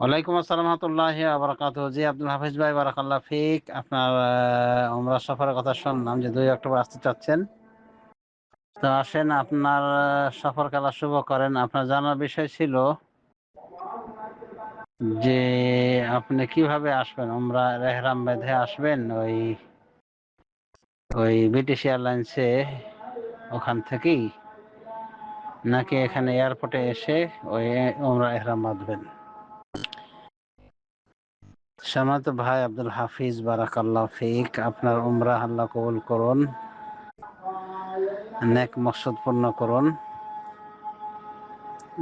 ওয়ালাইকুম আসসালাম রহমতুল্লাহ আবরাকাত জি আব্দুল হাফিজ ভাই, বারাকাল্লাহ ফিক। আপনার উমরা সফরের কথা শুনলাম যে দুই অক্টোবর আসতে চাচ্ছেন। তো আসেন, আপনার সফর খেলা শুভ করেন। আপনার জানার বিষয় ছিল যে আপনি কীভাবে আসবেন? উমরা রেহরাম বেঁধে আসবেন ওই ওই ব্রিটিশ এয়ারলাইন্সে ওখান থেকেই? নাকি এখানে এয়ারপোর্টে এসে ওই, উমরা এহরাম বাঁধবেন? সম্মানিত ভাই আব্দুল হাফিজ, বারাকাল্লাহ ফিক। আপনার উমরা আল্লাহ কবুল করুন। নেক মকসদ পূর্ণ করুন।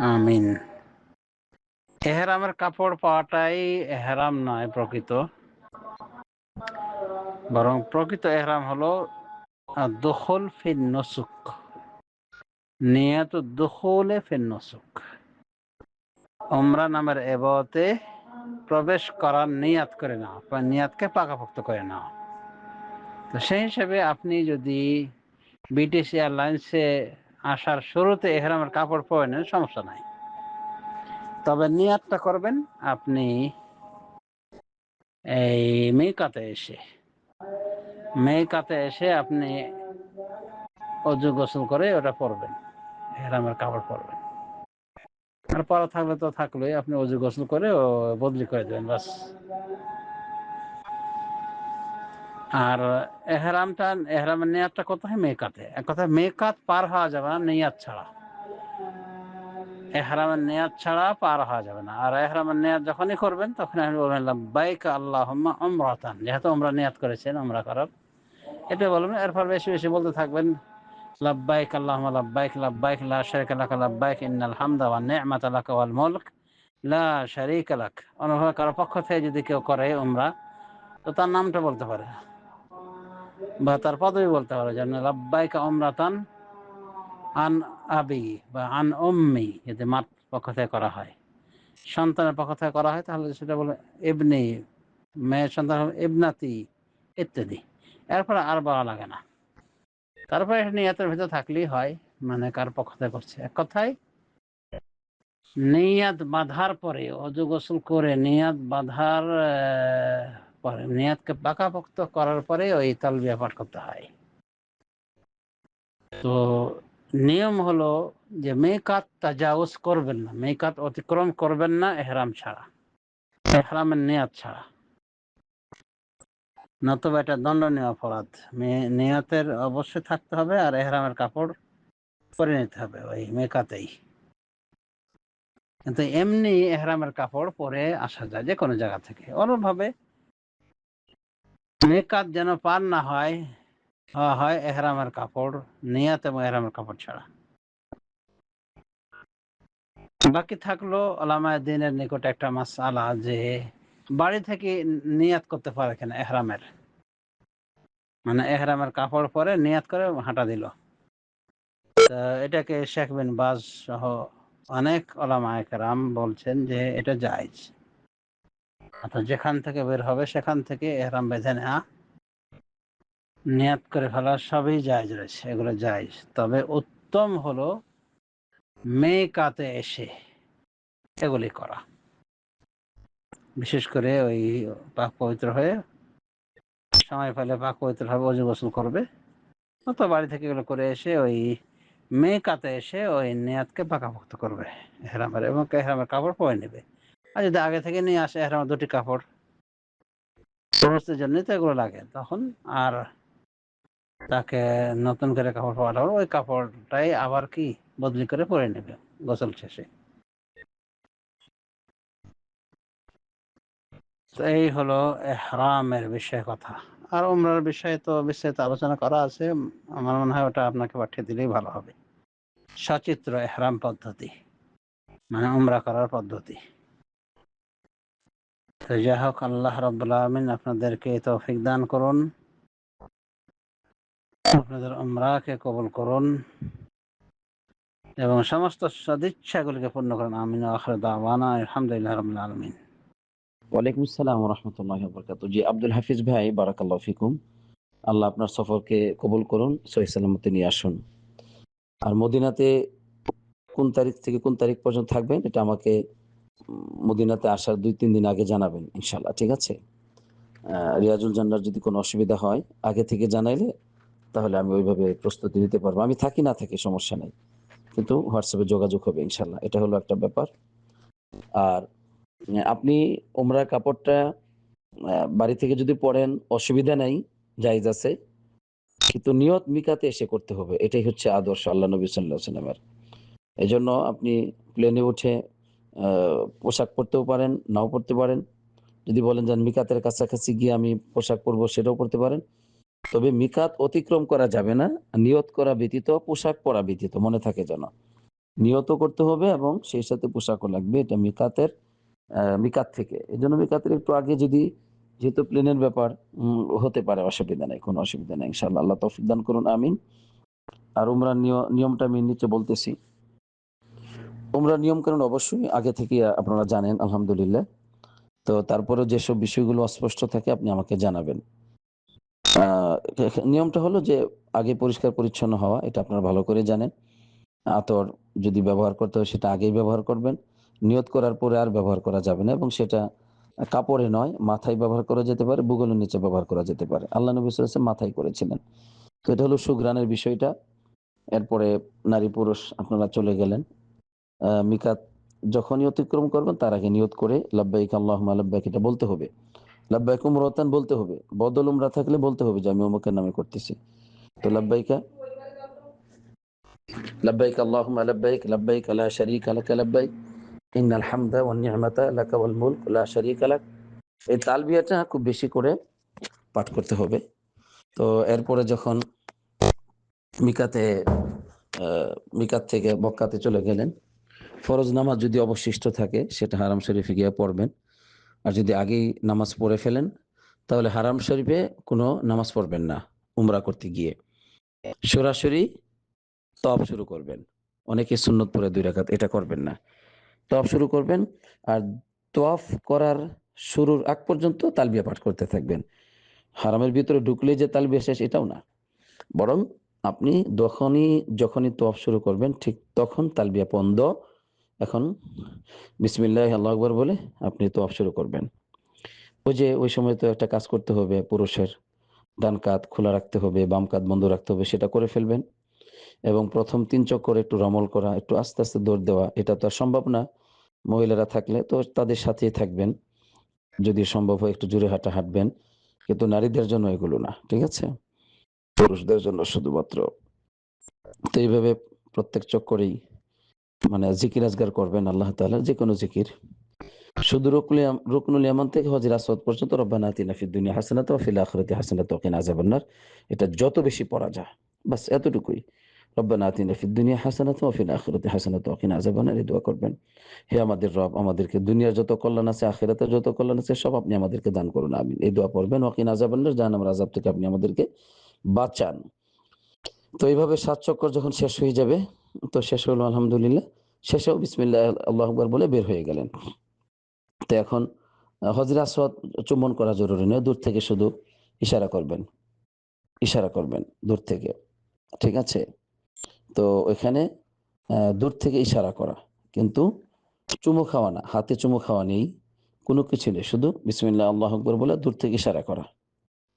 আমিন। এহরামের কাপড় পাওয়াটাই এহরাম নয়, প্রকৃত। বরং প্রকৃত এহরাম হলো দখল ফিন নসুক। নিয়ত দখলে ফিন নসুক। উমরা নামের এবাতে প্রবেশ করার নিয়াত করে নাও বা নিয়াতকে পাকাপোক্ত করে নাও তো সেই হিসেবে আপনি যদি ব্রিটিশ এয়ারলাইন্সে আসার শুরুতে এহরামের কাপড় পরে নেন, সমস্যা নাই। তবে নিয়াতটা করবেন আপনি এই মেকাতে এসে। মেকাতে এসে আপনি অজু গোসল করে ওটা পরবেন, এহরামের কাপড় পরবেন। আর পরা থাকলে তো থাকলোই, আপনি অজু গোসল করে বদলি করে দেবেন, বাস। আর এহরামটা, এহরামের নিয়াতটা কোথায় মেকাতে এক কথা মেকাত পার হওয়া যাবে না, নিয়াত ছাড়া। এহরামের নিয়াত ছাড়া পার হওয়া যাবে না। আর এহরামের নিয়াত যখনই করবেন তখন আপনি বলবেন বাইক আল্লাহুম্মা উমরাতান। যেহেতু আমরা নিয়াত করেছেন আমরা করার। এটা বলবেন এরপর বেশি বেশি বলতে থাকবেন। লাব্বাইক আল্লাহুম্মা লাব্বাইক লাব্বাইক লা শারিকা লাকা লাব্বাইক ইন্নাল হামদা ওয়ান নি'মাতা লাকা ওয়াল মুলক লা শারিকা লাক অনুভব পক্ষ থেকে যদি কেউ করে উমরা, তো তার নামটা বলতে পারে। বা তার পদবি বলতে পারে যেন লাব্বাইকা উমরাতান আন আবি বা আন উম্মি যদি মার পক্ষ থেকে করা হয়। সন্তানের পক্ষ থেকে করা হয়, তাহলে সেটা বলে ইবনি, মেয়ের সন্তান ইবনাতি ইত্যাদি। এরপরে আর বলা লাগে না। তারপরে নিয়াতের ভিতরে থাকলেই হয় মানে কার পক্ষ থেকে করছে? এক কথায় নিয়াত বাঁধার পরে অজু গোসল করে নিয়াত বাঁধার পরে নিয়াতকে পাকাপোক্ত করার পরে ওই তালবিয়া পাঠ করতে হয়। তো নিয়ম হলো যে মেকাত তাজাউজ করবেন না, মেকাত অতিক্রম করবেন না এহরাম ছাড়া, এহরামের নিয়াত ছাড়া। নতুবা এটা দণ্ডনীয় অপরাধ। নিয়তের অবশ্যই থাকতে হবে আর এহরামের কাপড় পরে নিতে হবে ওই মেকাতেই। কিন্তু এমনি এহরামের কাপড় পরে আসা যায় যে কোনো জায়গা থেকে। অনুভাবে মেকাত যেন পার না হয় হয় এহরামের কাপড়, নিয়াত এবং এহরামের কাপড় ছাড়া। বাকি থাকল আলামায় দিনের নিকট একটা মাসালা যে বাড়ি থেকে নিয়াত করতে পারে কিনা এহরামের? মানে এহরামের কাপড় পরে নিয়াত করে হাঁটা দিল। এটাকে শেখ বিন বাজ সহ অনেক ওলামায়ে কেরাম বলছেন যে এটা জায়েজ। অর্থাৎ যেখান থেকে বের হবে সেখান থেকে এহরাম বেঁধে নেওয়া নিয়াত করে ফেলা সবই জায়েজ রয়েছে, এগুলো জায়েজ। তবে উত্তম হলো মেকাতে এসে এগুলি করা। বিশেষ করে ওই পাক পবিত্র হয়ে সময় পেলে পাক পবিত্র হবে অজু গোসল করবে। অত বাড়ি থেকে এগুলো করে এসে ওই মেকাতে এসে ওই নিয়াতকে পাকাপোক্ত করবে, এহরামের এবং এহরামের কাপড় পরে নেবে। আর যদি আগে থেকে নিয়ে আসে এহরামের দুটি কাপড় সমস্তের জন্যই তো এগুলো লাগে। তখন আর তাকে নতুন করে কাপড় পাওয়াটা হলো ওই কাপড়টাই আবার কি বদলি করে পরে নেবে গোসল শেষে। তো এই হলো এহরামের বিষয়ে কথা। আর উমরার বিষয়ে তো বিস্তারিত আলোচনা করা আছে। আমার মনে হয় ওটা আপনাকে পাঠিয়ে দিলেই ভালো হবে। সচিত্র এহরাম পদ্ধতি মানে উমরা করার পদ্ধতি। তো যাই হোক, আল্লাহ আলমিন আপনাদেরকে তৌফিক দান করুন। আপনাদের উমরাকে কবুল করুন। এবং সমস্ত সদিচ্ছাগুলিকে পূর্ণ করুন। আমিন আখর দাওয়ানা, আলহামদুলিল্লাহ রবিল আলমিন। ওয়ালাইকুম আসসালাম রহমতুল্লাহ বরকাত জি, আব্দুল হাফিজ ভাই, বারাকাল্লাহ ফিকুম। আল্লাহ আপনার সফরকে কবুল করুন, সহি সালামতে নিয়ে আসুন। আর মদিনাতে কোন তারিখ থেকে কোন তারিখ পর্যন্ত থাকবেন, এটা আমাকে মদিনাতে আসার দুই তিন দিন আগে জানাবেন ইনশাল্লাহ ঠিক আছে? রিয়াজুল জান্নার যদি কোনো অসুবিধা হয়, আগে থেকে জানাইলে তাহলে আমি ওইভাবে প্রস্তুতি নিতে পারব। আমি থাকি না থাকি, সমস্যা নেই। কিন্তু হোয়াটসঅ্যাপে যোগাযোগ হবে ইনশাল্লাহ এটা হলো একটা ব্যাপার। আর আপনি ওমরা কাপড়টা বাড়ি থেকে যদি পড়েন অসুবিধা নাই, জায়জ আছে। কিন্তু নিয়ত মিকাতে এসে করতে হবে। এটাই হচ্ছে আদর্শ আল্লাহ নবী সাল্লাহ সাল্লামের এই জন্য আপনি প্লেনে উঠে পোশাক পরতেও পারেন, নাও পরতে পারেন। যদি বলেন যে মিকাতের কাছাকাছি গিয়ে আমি পোশাক পরবো, সেটাও পরতে পারেন। তবে মিকাত অতিক্রম করা যাবে না। নিয়ত করা ব্যতীত, পোশাক পরা ব্যতীত, মনে থাকে যেন। নিয়ত করতে হবে এবং সেই সাথে পোশাকও লাগবে। এটা মিকাতের মিকাত থেকে। এই জন্য মিকাতের একটু আগে যদি, যেহেতু প্লেনের ব্যাপার হতে পারে, অসুবিধা নেই, কোনো অসুবিধা নেই, ইনশাআল্লাহ। আল্লাহ তৌফিক দান করুন, আমিন। আর উমরা নিয়মটা আমি নিচে বলতেছি। উমরা নিয়ম কারণ অবশ্যই আগে থেকে আপনারা জানেন, আলহামদুলিল্লাহ। তো তারপরে যেসব বিষয়গুলো অস্পষ্ট থাকে, আপনি আমাকে জানাবেন। নিয়মটা হলো যে, আগে পরিষ্কার পরিচ্ছন্ন হওয়া, এটা আপনারা ভালো করে জানেন। আতর যদি ব্যবহার করতে হয়, সেটা আগেই ব্যবহার করবেন। নিয়ত করার পরে আর ব্যবহার করা যাবে না এবং সেটা কাপড়ে নয়, মাথায় ব্যবহার করা যেতে পারে বুগলের নিচে ব্যবহার করা যেতে পারে। আল্লাহ নবী মাথায় করেছিলেন। তো এটা হলো সুগ্রানের বিষয়টা। এরপরে নারী পুরুষ, আপনারা চলে গেলেন। মিকাত যখনই অতিক্রম করবেন, তার আগে নিয়ত করে লাব্বাইক আল্লাহ লাব্বাইক, এটা বলতে হবে। লাব্বাইক উমরাতান বলতে হবে। বদল উমরা থাকলে বলতে হবে যে, আমি অমুকের নামে করতেছি। তো লাব্বাইকা? লাব্বাইক আল্লাহুম্মা লাব্বাইক লাব্বাইক লা শারীকা লাক লাব্বাইক। ইন্নাল হামদা ওয়ান ওয়াল মুলক, লা শারীকা লাক। এই তালবিয়াটা খুব বেশি করে পাঠ করতে হবে। তো এরপরে যখন মিকাতে মিকাত থেকে মক্কাতে চলে গেলেন, ফরজ নামাজ যদি অবশিষ্ট থাকে, সেটা হারাম শরীফে গিয়ে পড়বেন। আর যদি আগেই নামাজ পড়ে ফেলেন, তাহলে হারাম শরীফে কোনো নামাজ পড়বেন না, উমরা করতে গিয়ে। সরাসরি তপ শুরু করবেন। অনেকে সুন্নত পরে দুই রাকাত, এটা করবেন না। তপ শুরু করবেন আর তফ করার শুরুর আগ পর্যন্ত তালবিয়া পাঠ করতে থাকবেন। হারামের ভিতরে ঢুকলে যে তালবিয়া শেষ এটাও না। বরং আপনি যখনই যখনই তফ শুরু করবেন, ঠিক তখন তালবিয়া পন্দ এখন বিসমিল্লাহ, আল্লাহ আকবর বলে আপনি তফ শুরু করবেন। ওই যে ওই সময় তো একটা কাজ করতে হবে, পুরুষের ডান কাত খোলা রাখতে হবে, বাম কাত বন্ধ রাখতে হবে, সেটা করে ফেলবেন। এবং প্রথম তিন চক্কর একটু রমল করা, একটু আস্তে আস্তে দৌড় দেওয়া, এটা তো আর সম্ভব না। মহিলারা থাকলে তো তাদের সাথেই থাকবেন। যদি সম্ভব হয় একটু জোরে হাঁটা, হাঁটবেন। কিন্তু নারীদের জন্য এগুলো না, ঠিক আছে? পুরুষদের জন্য শুধুমাত্র। তো এইভাবে প্রত্যেক চক্করেই মানে জিকির আজগার করবেন আল্লাহ তাআলা যে কোনো জিকির। শুধু রুকনুল ইয়াম- রুকনুল ইয়ামান থেকে হজর আসওয়াদ পর্যন্ত রব্বানা আতিনা ফিদ দুনিয়া হাসানাত ওয়া ফিল আখিরাতি হাসানাত ওয়া কিনা আযাবান এটা যত বেশি পড়া যায়, বাস এতটুকুই। দুনিয়া হাসানাত ওয়া ফিল আখিরাতি করবেন। হে আমাদের রব, আমাদেরকে দুনিয়ার যত কল্যাণ আছে যত কল্যাণ আছে, সব আপনি আমাদেরকে দান করুন থেকে আপনি আমাদেরকে বাঁচান। তো এইভাবে সাত চক্কর যখন শেষ হয়ে যাবে, তো শেষ হলো আলহামদুলিল্লাহ। শেষেও বিসমিল্লাহ, আল্লাহ আকবার বলে বের হয়ে গেলেন। তো এখন হজরে চুম্বন করা জরুরি নয়, দূর থেকে শুধু ইশারা করবেন। ইশারা করবেন, দূর থেকে। ঠিক আছে? তো ওইখানে দূর থেকে ইশারা করা। কিন্তু চুমু খাওয়া না, হাতে চুমু খাওয়া নেই, কোনো কিছু নেই। শুধু বিসমিল্লাহ, আল্লাহ আকবর বলে দূর থেকে ইশারা করা।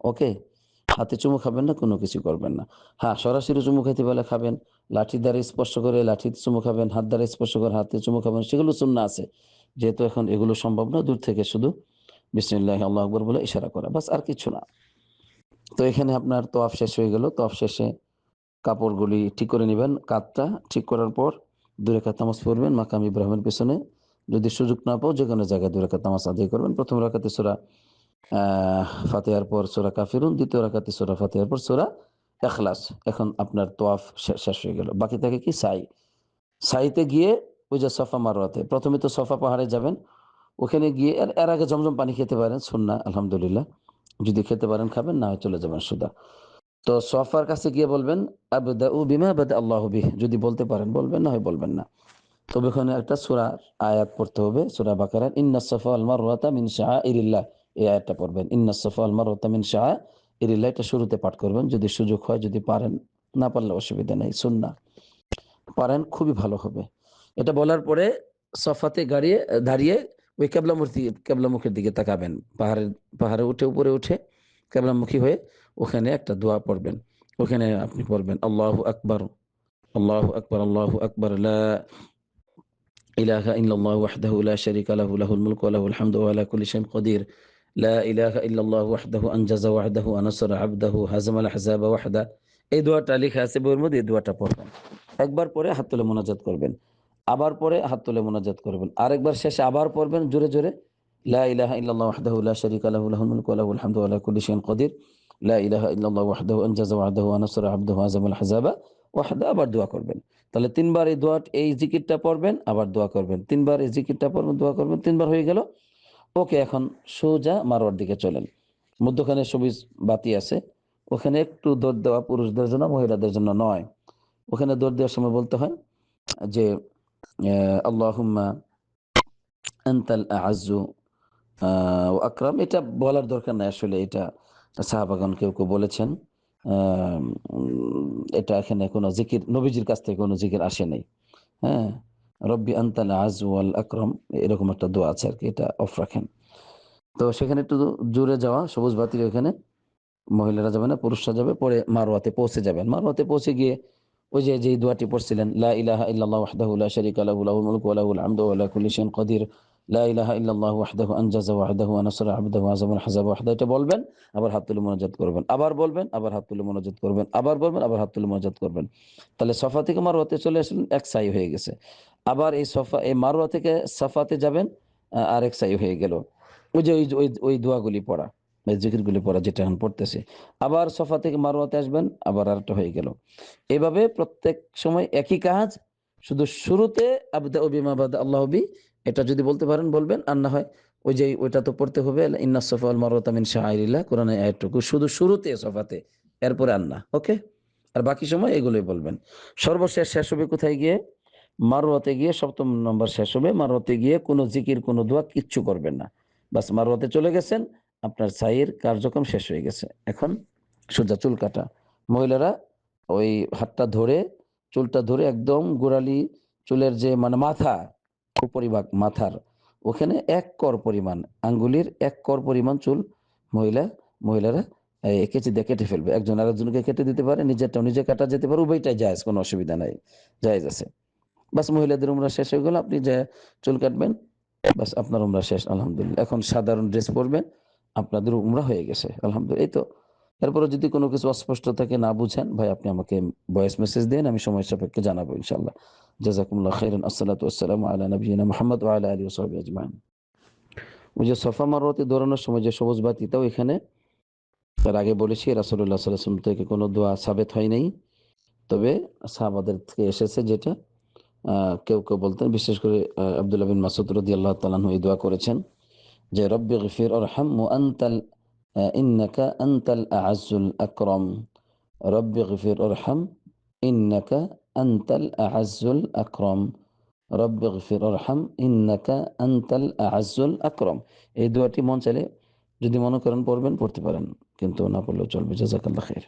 ওকে? হাতে চুমু খাবেন না, কোনো কিছু করবেন না। হ্যাঁ সরাসরি চুমু খেতে পারলে খাবেন। লাঠি দ্বারা স্পর্শ করে লাঠিতে চুমু খাবেন, হাত দ্বারা স্পর্শ করে হাতে চুমু খাবেন, সেগুলো সুন্না আছে। যেহেতু এখন এগুলো সম্ভব না, দূর থেকে শুধু বিসমিল্লাহ, আল্লাহ আকবর বলে ইশারা করা। বাস আর কিছু না। তো এখানে আপনার তোয়াফ শেষ হয়ে গেল। তোয়াফ শেষে কাপড়গুলি ঠিক করে নেবেন কাতটা ঠিক করার পর দূরে কাত নামাজ পড়বেন মাকাম ইব্রাহিমের পেছনে। যদি সুযোগ না পাও যে কোনো জায়গায় দূরে কাত নামাজ আদায় করবেন। প্রথম রাখাতে সোরা ফাতেহার পর সোরা কাফিরুন, দ্বিতীয় রাখাতে সোরা ফাতেহার পর সোরা এখলাস এখন আপনার তোয়াফ শেষ হয়ে গেল। বাকি থাকে কি? সাই। সাইতে গিয়ে ওই যে সফা মারোয়াতে প্রথমে তো সফা পাহাড়ে যাবেন, ওখানে গিয়ে এর এর আগে জমজম পানি খেতে পারেন। সুন্না, আলহামদুলিল্লাহ। যদি খেতে পারেন, খাবেন, না হয় চলে যাবেন সুদা। তো সফার কাছে গিয়ে বলবেন আল্লাহ বিহ। যদি বলতে পারেন, বলবেন, না হয় বলবেন না। তবে ওখানে একটা সূরা, আয়াত পড়তে হবে, সূরা বাকারার, ইন্না সফা আল মারওয়াতা মিন শাআইরিল্লাহ। এই আয়াতটা পড়বেন, ইন্না সফা আল মারওয়াতা মিন শাআইরিল্লাহ। এটা শুরুতে পাঠ করবেন, যদি সুযোগ হয়, যদি পারেন, না পারলে অসুবিধা নেই, সুন্নাহ। পারেন, খুবই ভালো হবে। এটা বলার পরে সফাতে গাড়িয়ে, দাঁড়িয়ে ওই কেবলামূর্তি কেবলামুখের দিকে তাকাবেন। পাহাড়ের, পাহাড়ে উঠে, উপরে উঠে কেবলামুখী হয়ে ওখানে একটা দোয়া পড়বেন। ওখানে আপনি পড়বেন, আল্লাহ আকবর আল্লাহ আকবর আল্লাহ আকবর ইলাহা ইল্লাল্লাহ ওয়াহদাহু লা শারীকা লাহু, লাহুল মুলকু ওয়া লাহুল হামদু ওয়া আলা কুল্লি শাইইন কদির লা ইলাহা ইল্লাল্লাহ ওয়াহদাহু ওয়াহদাহু ওয়া নাসারা আবদাহু ওয়াহদা। এই দোয়াটা লেখা আছে বইয়ের মধ্যে, এই দোয়াটা পড়বেন। একবার পরে হাত তুলে মোনাজাত করবেন। আবার পরে হাত তুলে মোনাজাত করবেন। আরেকবার শেষে আবার পড়বেন, জোরে জোরে, লা ইলাহা ইল্লাল্লাহ ওয়াহদাহু লা শারীকা লাহু, লাহুল মুলকু ওয়া লাহুল হামদু ওয়া আলা কুল্লি শাইইন কদির মধ্যখানে সবুজ বাতি আছে। ওখানে একটু দৌড় দেওয়া পুরুষদের জন্য, মহিলাদের জন্য নয়। ওখানে দৌড় দেওয়ার সময় বলতে হয় যে আল্লাহুম্মা আজু আকরাম। এটা বলার দরকার নাই আসলে, এটা সাহাবাগান কেউ কেউ বলেছেন এটা এখানে কোনো জিকির, নবীজির কাছ থেকে কোনো জিকির আসে নাই। হ্যাঁ রব্বি আন্তাল আজু আল আকরম, এরকম একটা দোয়া আছে আর কি, এটা অফ রাখেন। তো সেখানে একটু জোরে যাওয়া, সবুজ বাতির ওখানে মহিলারা যাবে না, পুরুষরা যাবে, পরে মারোয়াতে পৌঁছে যাবেন। মারোয়াতে পৌঁছে গিয়ে ওই যে যে দোয়াটি পড়ছিলেন, লা ইলাহা ইল্লাল্লাহ ওয়াহদাহু লা শারীকা লাহু, লাহুল মুলকু ওয়া লাহুল হামদু ওয়া আলা কুল্লি শাইইন কাদির। এটা আবার হাত থেকে মারোয়াতে সাই হয়ে গেল। ওই যে, ওই দোয়াগুলি পড়া পড়া যেটা এখন পড়তেছে। আবার সফা থেকে আসবেন, আবার আরেকটা হয়ে গেল। এভাবে প্রত্যেক সময় একই কাজ, শুধু শুরুতে আবদা বিমা বাদ আল্লাহ বি এটা যদি বলতে পারেন, বলবেন। আর না হয় ওই যে ওইটা তো পড়তে হবে ইন্না সফা আল শাহরিল্লাহ কোরআনে আয়াতটুকু। শুধু শুরুতে সফাতে, এরপরে আন্না ওকে? আর বাকি সময় এগুলোই বলবেন। সর্বশেষ শেষ হবে কোথায় গিয়ে? মারোয়াতে গিয়ে, সপ্তম নম্বর শেষ হবে। মারোয়াতে গিয়ে কোনো জিকির, কোনো দোয়া কিচ্ছু করবেন না। বাস মারোয়াতে চলে গেছেন, আপনার সাইয়ের কার্যক্রম শেষ হয়ে গেছে। এখন সোজা চুল কাটা। মহিলারা ওই হাতটা ধরে, চুলটা ধরে একদম গোড়ালি, চুলের যে মানে মাথা উপরিভাগ মাথার। ওখানে এক কর পরিমাণ, আঙ্গুলির এক কর পরিমাণ চুল মহিলা, মহিলারা কেচি দিয়ে কেটে ফেলবে। একজন কেটে দিতে পারে, নিজেরটাও নিজে কাটা যেতে পারে, উভয়টাই কোনো অসুবিধা নাই আছে। বাস মহিলাদের উমরা শেষ হয়ে গেল, আপনি যে চুল কাটবেন, বাস আপনার উমরা শেষ, আলহামদুলিল্লাহ। এখন সাধারণ ড্রেস পরবেন, আপনাদের উমরা হয়ে গেছে, আলহামদুলিল্লাহ। এই তো এরপরে যদি কোনো কিছু অস্পষ্ট থাকে না বুঝেন ভাই আপনি আমাকে ভয়েস মেসেজ দেন আমি সময় সাপেক্ষে জানাব ইনশাল্লাহ জাজাকুমুল্লাহ আসসালাতু আলা আলা ওই যে সফা দৌড়ানোর সময় যে সবুজ বাতিটাও এখানে তার আগে বলেছি রাসূলুল্লাহ সাল্লাল্লাহু আলাইহি থেকে কোনো দোয়া সাবেত হয় নাই। তবে সাহাবাদের থেকে এসেছে যেটা কেউ কেউ বলতেন বিশেষ করে আহ, আব্দুল্লাহ বিন মাসুদ তাআলা আনহু এই দোয়া করেছেন যে রব্বি গফির আনতাল ইন্নাকা আনতাল আ'আজ্জুল আকরাম রব্বি গফির আরহাম ইন্নাকা আনতাল আ'আজ্জুল আকরাম রব্বি গফির আরহাম ইন্নাকা আনতাল আ'আজ্জুল আকরাম এই দোয়াটি মন চাইলে যদি মনে করেন পড়বেন, পড়তে পারেন। কিন্তু না পড়লেও চলবে। জাজাকাল্লাহ খাইর।